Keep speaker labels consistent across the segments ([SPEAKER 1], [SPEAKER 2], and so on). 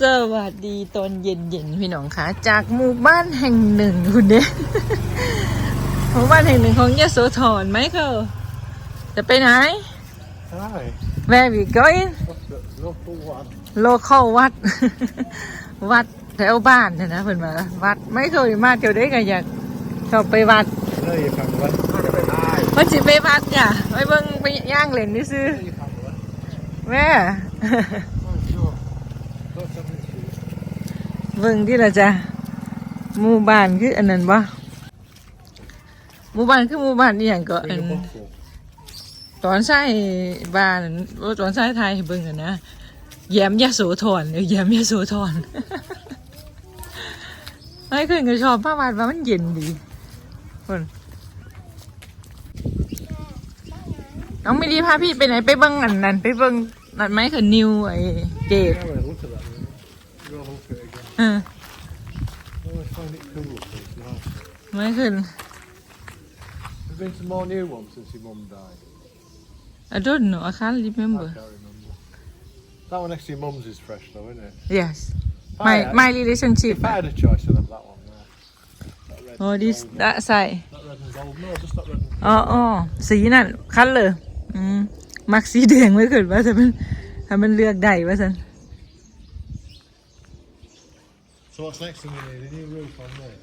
[SPEAKER 1] สวัสดีตอนเย็นๆพี่น้องคะจากหมู่บ้านแห่งหนึ่งคุณเด้หมู่บ้านแห่งหนึ่งของยโสธรไหมเขาจะไปไหน
[SPEAKER 2] Hi.
[SPEAKER 1] Where we going
[SPEAKER 2] Look at local one.
[SPEAKER 1] local วัด วัดแถวบ้านเนี่ยนะเพิ่นมาวัดไม่เคยมาเที่ยวได้ก็อยากชอบไปวัด
[SPEAKER 2] No, you can't run. Hi.
[SPEAKER 1] มันสิไปวัดจ้ะไปเบิ่งไปย่างเล่นนี่ซื้อ
[SPEAKER 2] You can't run.
[SPEAKER 1] แม่
[SPEAKER 2] Oh, sure. Got something to do.
[SPEAKER 1] เบิ่งที่ละจ้ะหมู่บ้านคืออันนั้นบ่หมู่บ้านคือหมู่บ้านนี่หยังก็อันตอนใช้บ้านตอนใช้ไทยเบิ่งกันนะแย้มยะโสธรเออแย้มยะโสธรไม่เคยก็ชอบผ้าบาดว่ามันเย็นดีคนน้องไม่ดีพาพี่ไปไหนไปเบิ่งอันนั้นไปเบิ่งนั่นไหมคือนิวไอ้เกต
[SPEAKER 2] Yeah, well, look at that. man. Go look at it again.
[SPEAKER 1] เออ
[SPEAKER 2] I always find it cool. so It's nice.
[SPEAKER 1] ไม่ขึ้น
[SPEAKER 2] There's been some more new ones since your mum died.
[SPEAKER 1] I don't know I can't
[SPEAKER 2] I
[SPEAKER 1] remember
[SPEAKER 2] can't remember. That one next to your mum's is fresh though, isn't it?
[SPEAKER 1] yes
[SPEAKER 2] If I
[SPEAKER 1] my
[SPEAKER 2] had-
[SPEAKER 1] my relationship
[SPEAKER 2] If I had a choice, I'd have that one there. That red
[SPEAKER 1] oh
[SPEAKER 2] and
[SPEAKER 1] this
[SPEAKER 2] gold.
[SPEAKER 1] that side
[SPEAKER 2] That red and gold. No, just that red and
[SPEAKER 1] อ๋ออ๋อสีนั่นคันเลยอืมมักสีแดงไม่เกิดว่าถ้ามันถ้ามันเลือกได้ว่าสัน
[SPEAKER 2] So what's next thing we need? A new roof on this.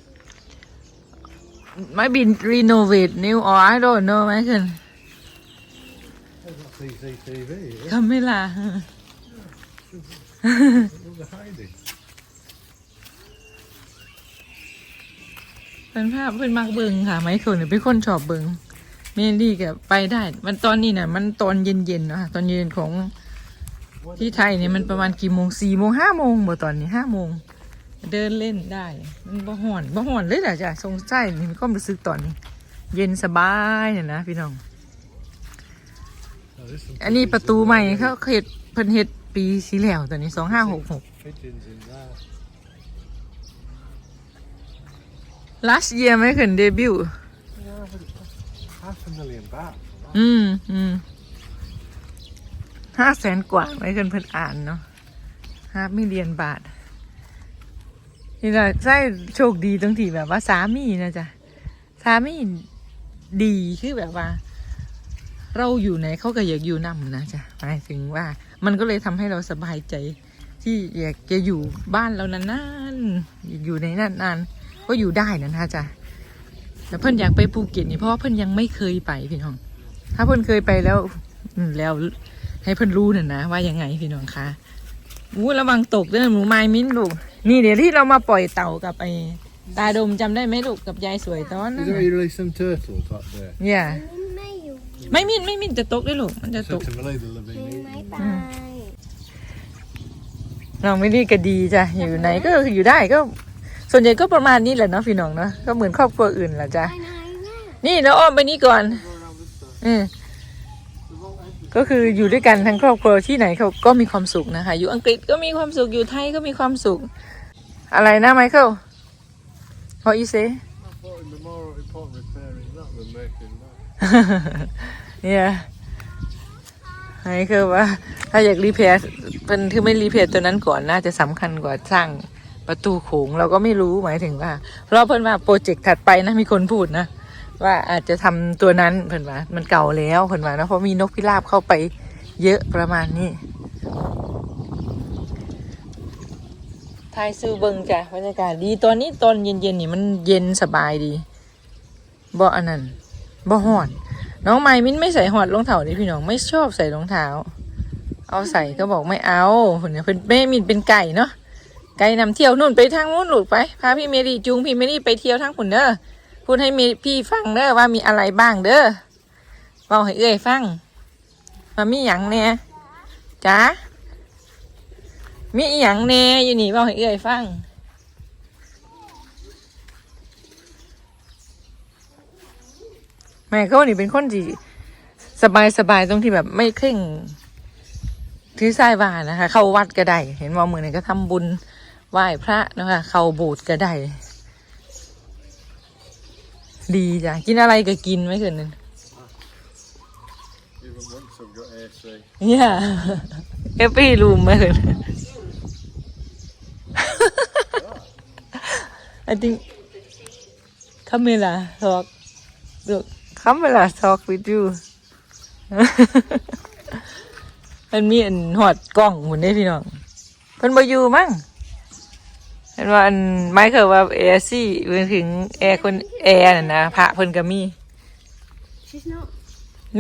[SPEAKER 1] ไม่บินรีโนเวทนิวอ๋อ I don't know ไม่ขึ้น
[SPEAKER 2] There's that CCTV. Yeah?
[SPEAKER 1] คำไม่ลา
[SPEAKER 2] Look at hiding.
[SPEAKER 1] เป็นภาพเป็นมักเบิงค่ะ ไม่คนเป็นคนชอบเบิงเมลี่กับไปได้ มันตอนนี้น่ะมันตอนเย็นๆเนาะตอนเย็นของที่ไทยเนี่ยมันประมาณกี่โมงสี่โมงห้าโมงบ่ตอนนี้ห้าโมง เดินเล่นได้ มันบ่ห่อนบ่ห่อนเลยแหละจ้ะสงสัยนี่มันก็รู้สึกตอนนี้ เย็นสบายเนี่ยนะพี่น้อง
[SPEAKER 2] Oh, there's some
[SPEAKER 1] อันนี้ประตูใหม่เขาเฮ็ดเพิ่นเฮ็ดปีสีแล้วตอนนี้สองห้าหกหก
[SPEAKER 2] pigeons in there.
[SPEAKER 1] last year ไม่ขึ้นเดบิว
[SPEAKER 2] Yeah, but it's half a million baht.
[SPEAKER 1] อืมอืมห้าแสนกว่าไม่ขึ้นเพิ่นอ่านเนาะห้ามิเลียนบาท นี่แหละใช่โชคดีตรงที่แบบว่าสามีนะจ๊ะสามีดีคือแบบว่า เราอยู่ไหนเขาก็อยากอยู่นำนะจ๊ะหมายถึงว่า มันก็เลยทำให้เราสบายใจ ที่อยากจะอยู่บ้านเรานานๆอยู่ในนั้นนานๆก็อยู่ได้นะนะจ๊ะแต่เพิ่อนอยากไปภูเก็ตนี่เพราะว่าเพิ่อนยังไม่เคยไปพี่น้อง ถ้าเพิ่อนเคยไปแล้วแล้วให้เพิ่อนรู้น่ะนะว่ายังไงพี่น้องคะอู้ระวังตกเด้อหมูไม้มิ้นลูก นี่เดี๋ยวที่เรามาปล่อยเต่ากับไอ้ตาดมจำได้ไหมลูกกับยายสวยตอนนั้น
[SPEAKER 2] Did we release some turtles that day?
[SPEAKER 1] เนี่ย
[SPEAKER 3] ไม่อยู่
[SPEAKER 1] ไม่มินไม่มินจะตกได้ลูก มันจะต
[SPEAKER 2] Said
[SPEAKER 1] ก
[SPEAKER 2] to Millie the living
[SPEAKER 3] ใน
[SPEAKER 2] meat.
[SPEAKER 3] ไม้ตาย
[SPEAKER 1] น้องไม่ดีก็ดีจ้ะ อยู่ไหนก็คืออยู่ได้ก็ ส่วนใหญ่ก็ประมาณนี้แหละเนาะพี่น้องเนาะก็เหมือนครอบครัวอื่นแหละจ้ะ
[SPEAKER 3] ไปไหนเนี่ย
[SPEAKER 1] นี่เราอ้อมไปนี่ก่อน อืม ก็คืออยู่ด้วยกันทั้งครอบครัวที่ไหนเขาก็มีความสุขนะคะ อยู่อังกฤษก็มีความสุขอยู่ไทยก็มีความสุข อะไรนะไมเคิลพออีเซ
[SPEAKER 2] I thought it'd be more important repairing that than making that.
[SPEAKER 1] เนี่ยไมเคิลว่า ถ้าอยากรีเพร์เป็นที่ไม่รีเพร์ตัวนั้นก่อนน่าจะสำคัญกว่าสร้างประตูโขงเราก็ไม่รู้หมายถึงว่าเพราะเพิ่นว่าโปรเจกต์ถัดไปนะมีคนพูดนะ ว่าอาจจะทำตัวนั้นเพิ่นว่ามันเก่าแล้วเพิ่นว่านะเพราะมีนกพิราบเข้าไปเยอะประมาณนี้ทายซูเบิงจ้ะบรรยากาศดีตอนนี้ตอนเย็นๆนี่มันเย็นสบายดีบ่อันนั้นบ่ห่อนน้องไม้มิ้นไม่ใส่หอดรองเท้านี่พี่น้องไม่ชอบใส่รองเท้า เอาใส่ก็บอกไม่เอาเพิ่นเนี่ยเพิ่นแม่มินเป็นไก่เนาะไก่นำเที่ยวนู่นไปทางนู้นหลุดไปพาพี่เมรี่จูงพี่เมรี่ไปเที่ยวทางขุนเด้อ พูดให้มีพี่ฟังเด้อว่ามีอะไรบ้างเด้อเบาให้เอ้ยฟังว่ามีหยังแน่จ้ามีหยังแน่อยู่นี่เบาให้เอ้ยฟังแม่เขานี่เป็นคนที่สบายสบายๆตรงที่แบบไม่เคร่งถือสายบานนะคะ เข้าวัดก็ได้ เห็นว่ามือนี่ก็ทำบุญไหว้พระนะคะ เข้าบสถ์ก็ได้ ดีจ้ะ กินอะไรก็กินไม่เกินนึ
[SPEAKER 2] ง
[SPEAKER 1] เนี่ยแอปปี้รูมไม่เกิน I think camera talk look camera talk with you มันมีอันหอดกล้องหมุนได้พี่น้องเพิ่นบาอยู่มั้ง เห็นว่าอันไม้เคยว่าแอร์ซี่เพิ่นถึงแอร์คนแอร์น่ะนะพระเพิ่นก็มี
[SPEAKER 3] She's not.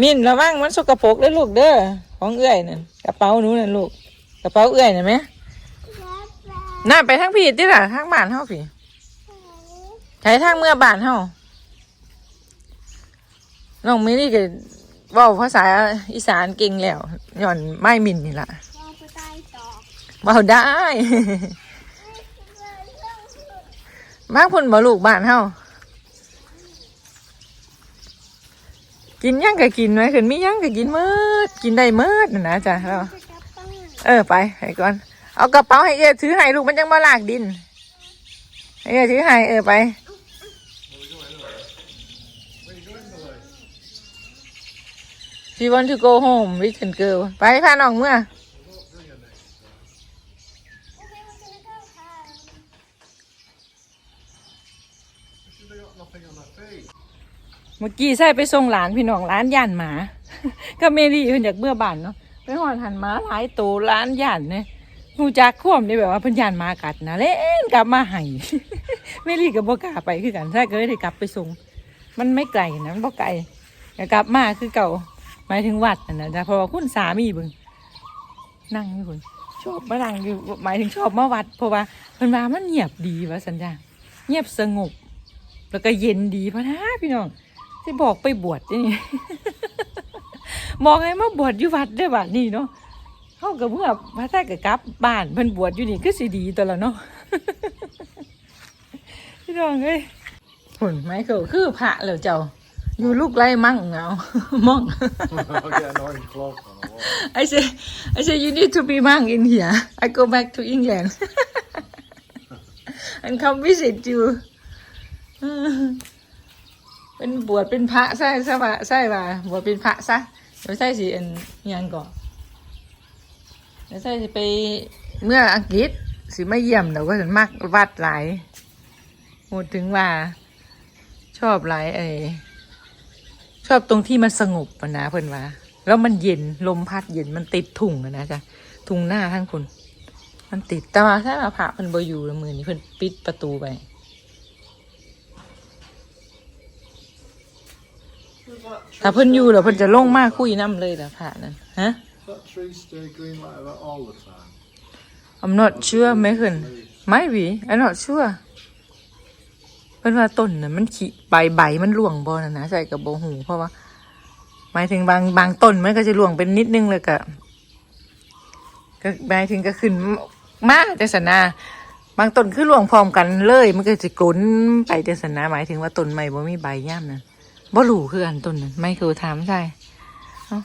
[SPEAKER 1] มินระวังมันสกปรกเด้อลูกเด้อของเอื้อยนั่นกระเป๋าหนูนั่นลูกกระเป๋าเอื้อยน่ะไหมน่าไปทางพี่ติล่ะทางบ้านเฮาพี่ใช้ทางเมื่อบ้านเฮาน้องมินี่ก็เว้าภาษาอีสานเก่งแล้วย้อนไม่มินนี่ล่ะ
[SPEAKER 3] Well, but I talk.
[SPEAKER 1] เว้าได้ บ้างพุ่นบ่ลูกบ้านเฮากินยังก็กินไว้ขึ้นมียังก็กินมืดกินได้มืดนั่นนะจ้ะเราเออไปให้ก่อน เอากระเป๋าให้เอ๋ถือให้ลูกมันจังมาลากดินให้เอ๋ถือให้เออไป She want to go home little girl ไปพาน้องเมื่อ
[SPEAKER 2] They got nothing on their feet.
[SPEAKER 1] เมื่อกี้ใส่ไปส่งหลานพี่น้องร้านย่านหมา ก็เมรี่เพิ่นจากเมื่อบ้านเนาะไปหอดหันหมาหลายโตวร้านย่านเนี่ยหูจักข่วมนี่แบบว่าเพิ่นย่านหมากัดนะเล่นกลับมาให้เมรี่กับบ่กล้าไปคือกันใช่ก็เลยได้กลับไปส่งมันไม่ไกลนะมันบ่ไกลก็กลับมาคือเก่าหมายถึงวัดน่ะนะแต่เพราะว่าคุณสามีเบิ่งนั่งอยู่คนชอบมานั่งอยู่หมายถึงชอบมาวัด เพราะว่าเพิ่นว่ามันเงียบดีว่าสัญญาเงียบสงบ แล้วก็เย็นดีพะนะพี่น้อง ที่บอกไปบวชนี่บอกให้มาบวชอยู่วัดได้บัดนี้เนาะเขากับเมื่อพระแท้กับกลับบ้านเพิ่นบวชอยู่นี่ก็สิดีตัวละเนาะพี่น้องเอ้ยผลไม้เขาคือพระแล้วเจ้า อยู่ลูกไรมั่งเงามั่ง
[SPEAKER 2] I'll get an orange cloth on or what.
[SPEAKER 1] I say I say you need to be monk in here I go back to England and come visit you เป็นบวชเป็นพระใช่ใช่ปะใช่ปะบวชเป็นพระซะเดี๋ยวใช่สิอันยังก่อนเดี๋ยวใช่สิไปเมื่ออังกฤษสิไมาเยี่ยมเดี๋ยวก็ถึงมักวัดหลายพูดถึงว่า ชอบหลายไอชอบตรงที่มันสงบนะเพื่อนว่า แล้วมันเย็นลมพัดเย็นมันติดถุงนะจ๊ะถุงหน้าทั้งคุณมันติดแต่ว่าถ้ามาผ่าเพิ่นบอยู่ละมือนี้เพิ่นปิดประตูไป
[SPEAKER 2] Does that
[SPEAKER 1] ถ้าเพิ่นอยู่
[SPEAKER 2] stay
[SPEAKER 1] เดี๋ยวเพิ่นจะลงมา
[SPEAKER 2] the
[SPEAKER 1] คุยน้ำเลยล่ะผ่านั้นฮะ
[SPEAKER 2] that tree stay green like that all the time?
[SPEAKER 1] I'm not sure ไม่ขึ้นไม่วี I'm not sure เพิ่นว่าต้นน่ะมันขีใบใบมันร่วงบ่นะนะใส่กับโบหูเพราะว่า หมายถึงบางบางต้นมันก็จะร่วงเป็นนิดนึงเลยก็ก็หมายถึงก็ขึ้นมาแต่สนาบางต้นคือร่วงพร้อมกันเลย มันก็จะกลนไปแต่สนาหมายถึงว่าต้นใหม่บ่มีใบย่ามนั้น บ่รู้คืออันต้นนั้นไม่คือถามใช่เอ้า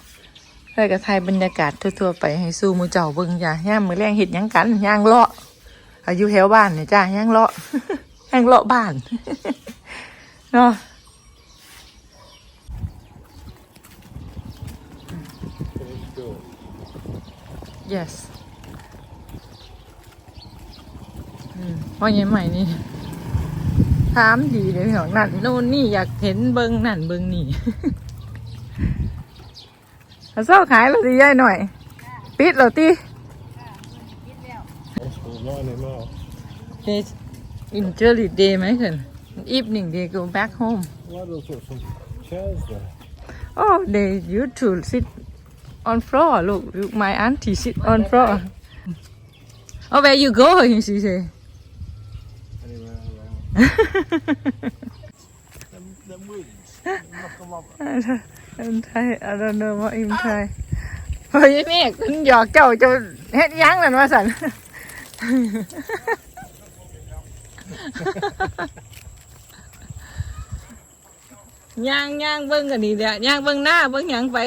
[SPEAKER 1] แล้วก็ถ่ายบรรยากาศทั่วๆไปให้สู่หมู่เจ้าเบิ่งจ้ะย่ามมือแรงเฮ็ดยังกันย่างเลาะอายุแถวบ้านเนี่ยจ้ะย่างเลาะย่างเลาะบ้านเนาะ
[SPEAKER 2] Finish school.
[SPEAKER 1] yes อืมพ่อยังใหม่นี่ ถามดีเลยพี่ของนั่นนู่นนี่อยากเห็นเบิงนั่นเบิงนี่เอาเศร้าขายเราสิย่ายหน่อย ปิดเราตี
[SPEAKER 2] Hospital's not anymore.
[SPEAKER 1] เดอินเจอริเดย์ไหมเขิน evening they go back home
[SPEAKER 2] Why don't put some chairs there?
[SPEAKER 1] oh they used to sit on floor look look my auntie sit on floor oh where you go she say
[SPEAKER 2] Anywhere around. Them, them weeds. Knock them off.
[SPEAKER 1] in Thai I don't know what in Thai เฮ้ยแม่คุณหยอกเจ้าจะเฮ็ดหยังนั่นว่าสัน ย่างย่างเบิ้งกันนี่แหละย่างเบิ้งหน้าเบิ้งหยังไป